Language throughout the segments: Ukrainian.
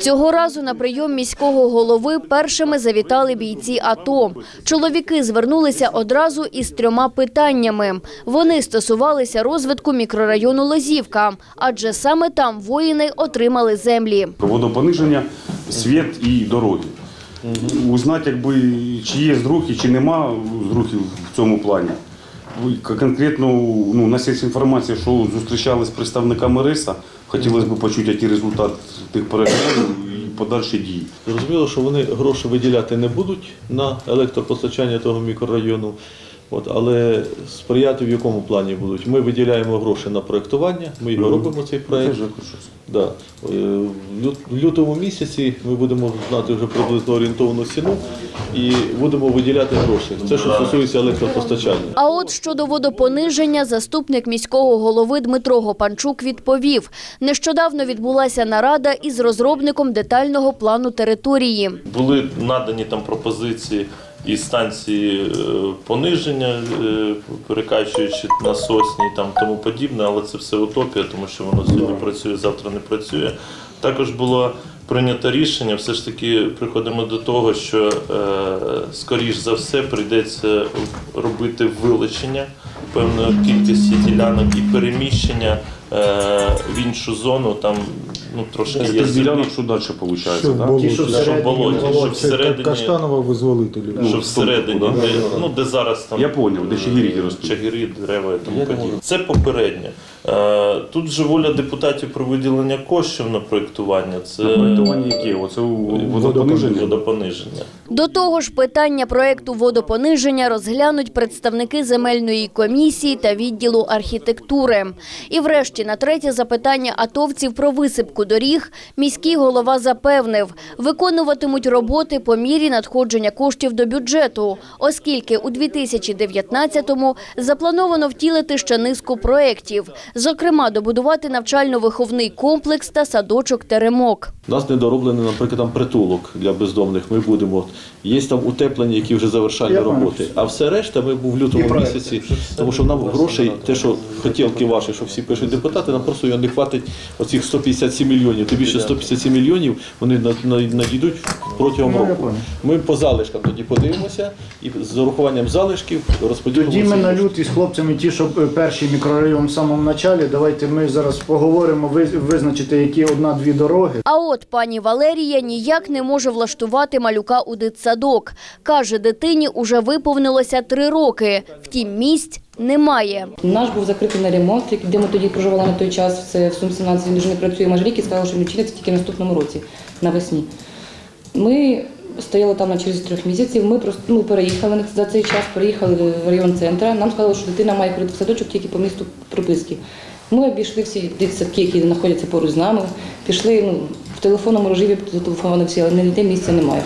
Цього разу на прийом міського голови першими завітали бійці АТО. Чоловіки звернулися одразу із трьома питаннями. Вони стосувалися розвитку мікрорайону Лозівка, адже саме там воїни отримали землі. Водопониження, світ і дороги. Узнати, якби, чи є зрухи, чи нема зрухів в цьому плані. Конкретно ну, у нас є інформація, що зустрічали з представниками РИСа. Хотілося б почути, який результат тих переговорів і подальші дії. Зрозуміло, що вони гроші виділяти не будуть на електропостачання того мікрорайону. От, але сприяти в якому плані будуть? Ми виділяємо гроші на проєктування, ми його робимо цей проєкт. Да. Е, В в лютому місяці ми будемо знати вже приблизно орієнтовну ціну і будемо виділяти гроші. Це що стосується електропостачання. А от щодо водопониження заступник міського голови Дмитро Гопанчук відповів. Нещодавно відбулася нарада із розробником детального плану території. Були надані там пропозиції і станції е, пониження, е, перекачуючи насосні і тому подібне, але це все утопія, тому що воно сьогодні працює, завтра не працює. Також було прийнято рішення, все ж таки приходимо до того, що е, скоріш за все прийдеться робити вилучення певної кількості ділянок і переміщення в іншу зону. Там ну трошки є землі. що далі виходить, Що так? болоті? Що в болоті, що Це всередині, Каштанова визволителі. що Ну, всередині, де, ну, де зараз там Я зрозумів, де чигирі ростуть. чагирі, дерева і тому подібне. Це попереднє. Е, Тут же воля депутатів про виділення коштів на проєктування. Це На проєктування яке? Оце у водопониження? водопониження. До того ж, питання проекту водопониження розглянуть представники земельної комісії та відділу архітектури. І врешті на третє запитання атовців про висипку доріг міський голова запевнив, виконуватимуть роботи по мірі надходження коштів до бюджету, оскільки у 2019-му заплановано втілити ще низку проєктів, зокрема добудувати навчально-виховний комплекс та садочок «Теремок». У нас недороблений, наприклад, там притулок для бездомних. Ми будемо. Є там утеплення, які вже завершальні роботи. А все решта ми був в лютому місяці, тому що нам грошей, те, що хотілки ваші, що всі пишуть депутати, нам просто його не хватить оцих 157 мільйонів. Тим більше 157 мільйонів вони на- на- надійдуть протягом року. Ми по залишкам тоді подивимося і з урахуванням залишків розподілимо. Тоді ми на люті з хлопцями, ті, що е, перший мікрорайон в самому началі, давайте ми зараз поговоримо, визначити, які одна-дві дороги. А от пані Валерія ніяк не може влаштувати малюка у дитсадок. Каже, дитині уже виповнилося три роки. Втім, місць немає. Наш був закритий на ремонт, де ми тоді проживали на той час. Це в Сум 17, він вже не працює майже рік і сказали, що він відчиниться тільки в наступному році, навесні. Ми стояли там на через трьох місяців. Ми просто ну, переїхали за цей час, переїхали в район центра. Нам сказали, що дитина має ходити в садочок тільки по місту приписки. Ми обійшли всі дитсадки, які знаходяться поруч з нами. Пішли ну, в телефонному режимі, зателефонували всі, але ніде місця немає.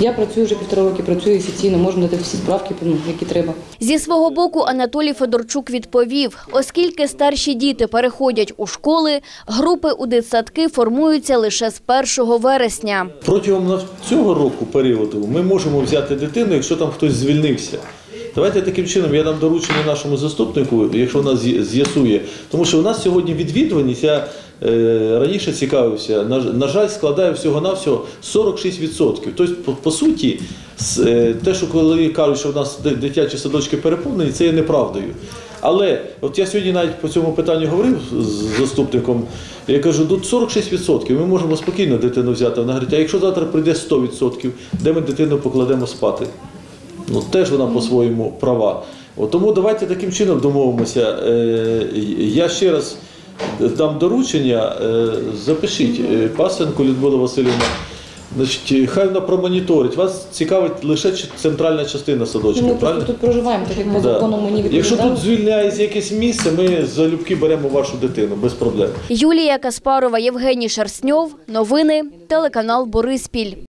Я працюю вже півтора роки, працюю офіційно, можу дати всі справки, ну, які треба. Зі свого боку Анатолій Федорчук відповів, оскільки старші діти переходять у школи, групи у дитсадки формуються лише з 1 вересня. Протягом цього року періоду ми можемо взяти дитину, якщо там хтось звільнився. Давайте таким чином я дам доручення нашому заступнику, якщо з'я- з'ясує. Тому що у нас сьогодні відвідуваність, я е, раніше цікавився, на, жаль, складає всього-навсього 46%. Тобто, по, суті, е, те, що коли кажуть, що в нас дитячі садочки переповнені, це є неправдою. Але от я сьогодні навіть по цьому питанню говорив з заступником. Я кажу, тут 46%, ми можемо спокійно дитину взяти. Вона говорить, а якщо завтра прийде 100%, де ми дитину покладемо спати? Ну теж вона по-своєму права. От, тому давайте таким чином домовимося. Е, я ще раз дам доручення, е, запишіть е, Пасенко Людмила Васильівна. Значить, хай вона промоніторить. Вас цікавить лише центральна частина садочка, Ми просто правильно? тут проживаємо, так як по Да. закону мені Якщо відповідали. тут звільняється якесь місце, ми залюбки беремо вашу дитину без проблем. Юлія Каспарова, Євгеній Шерстньов. Новини. Телеканал Бориспіль.